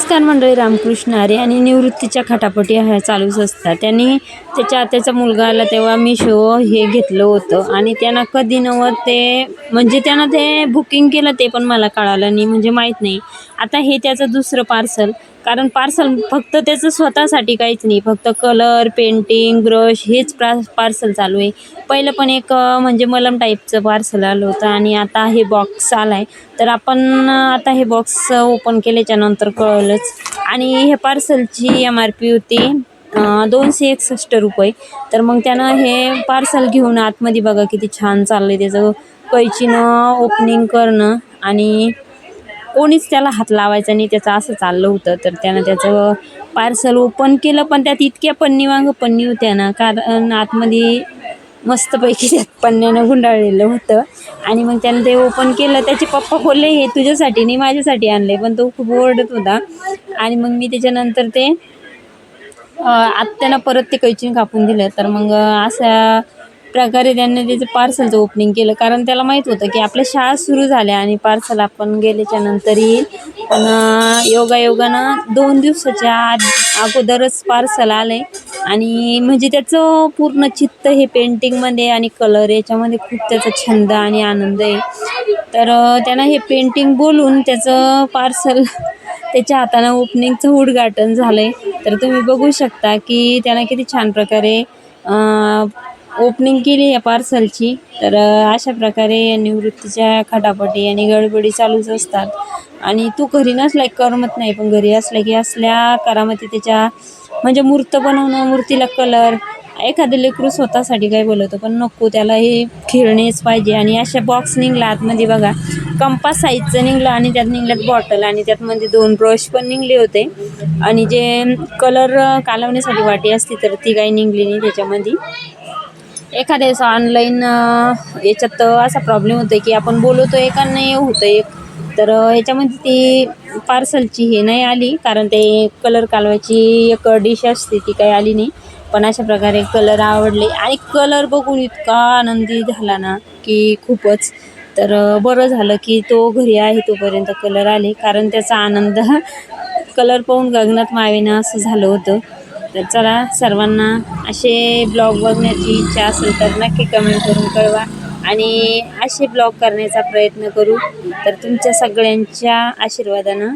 नमस्कार मंडळी रामकृष्ण आरे आणि निवृत्तीच्या खटापटी ह्या चालूच असतात. त्यांनी त्याच्या त्याचा मुलगा आला तेव्हा मी शो हे घेतलं होतं. आणि त्यांना कधी नव्हतं ते म्हणजे त्यांना ते बुकिंग केलं ते पण मला कळालं नाही म्हणजे माहीत नाही. आता हे त्याचं दुसरं पार्सल कारण पार्सल फक्त त्याचं स्वतःसाठी काहीच नाही. फक्त कलर पेंटिंग ब्रश हेच प्रा पार्सल चालू आहे. पहिलं पण एक म्हणजे मलम टाईपचं पार्सल आलं होतं आणि आता हे बॉक्स आला आहे तर आपण आता हे बॉक्स ओपन केल्याच्यानंतर कळलंच. आणि हे पार्सलची एम आर पी होती दोनशे एकसष्ट रुपये. तर मग त्यानं हे पार्सल घेऊन आतमध्ये बघा किती छान चाललं आहे त्याचं. कैचीनं ओपनिंग करणं आणि कोणीच त्याला हात लावायचा नाही त्याचं असं चाललं होतं. तर त्यानं त्याचं पार्सल ओपन केलं पण त्यात इतक्या पन्नीवांग पन्नी होत्या ना कारण आतमध्ये मस्तपैकी त्यात पन्न्यानं गुंडाळलेलं होतं. आणि मग त्यानं ते ओपन केलं त्याचे पप्पा बोलले हे तुझ्यासाठी नाही माझ्यासाठी आणले पण तो खूप ओरडत होता. आणि मग मी त्याच्यानंतर ते आत्यानं परत ते कैचीन कापून दिलं. तर मग असं प्रकारे त्यांनी त्याचं पार्सलचं ओपनिंग केलं. कारण त्याला माहीत होतं की आपल्या शाळा सुरू झाल्या आणि पार्सल आपण गेल्याच्यानंतर येईल. पण योगायोगानं दोन दिवसाच्या आद अगोदरच पार्सल आलं आहे आणि म्हणजे त्याचं पूर्ण चित्त हे पेंटिंगमध्ये आणि कलर याच्यामध्ये खूप त्याचा छंद आणि आनंद आहे. तर त्यांना त्यानं हे पेंटिंग बोलून त्याचं पार्सल त्याच्या हातानं ओपनिंगचं उद्घाटन झालं आहे तर तुम्ही बघू शकता की त्यानं किती छान प्रकारे ओपनिंग केली या पार्सलची. तर अशा प्रकारे निवृत्तीच्या खटापटी आणि गडबडी चालूच असतात. आणि तू घरी नसला की करमत नाही पण घरी असला की असल्या करामती त्याच्या म्हणजे मूर्त बनवणं मूर्तीला कलर एखादं लेकरू स्वतःसाठी काय बोलवतो पण नको त्याला हे खेळणेच पाहिजे. आणि अशा बॉक्स निघला आतमध्ये बघा कंपास साईजचं निघलं आणि त्यात निघल्यात बॉटल आणि त्यातमध्ये म्हणजे दोन ब्रश पण निघले होते. आणि जे कलर कालवण्यासाठी वाटी असते तर ती काही निघली नाही त्याच्यामध्ये. एखाद्या वेळेस ऑनलाईन याच्यात असा प्रॉब्लेम होतो की आपण बोलवतो एक आणि नाही होतं एक तर ह्याच्यामध्ये ती पार्सलची हे नाही आली कारण ते कलर कालवायची एक डिश असते ती काही आली नाही. पण अशा प्रकारे कलर आवडले. आणि कलर बघून इतका आनंदी झाला ना की खूपच. तर बरं झालं की तो घरी आहे तोपर्यंत कलर आले कारण त्याचा आनंद कलर पाहून गगनात मावेना असं झालं होतं. तर चला सर्वांना असे ब्लॉग बघण्याची इच्छा असेल तर नक्की कमेंट करून कळवा. आणि असे ब्लॉग करण्याचा प्रयत्न करू. तर तुमच्या सगळ्यांच्या आशीर्वादानं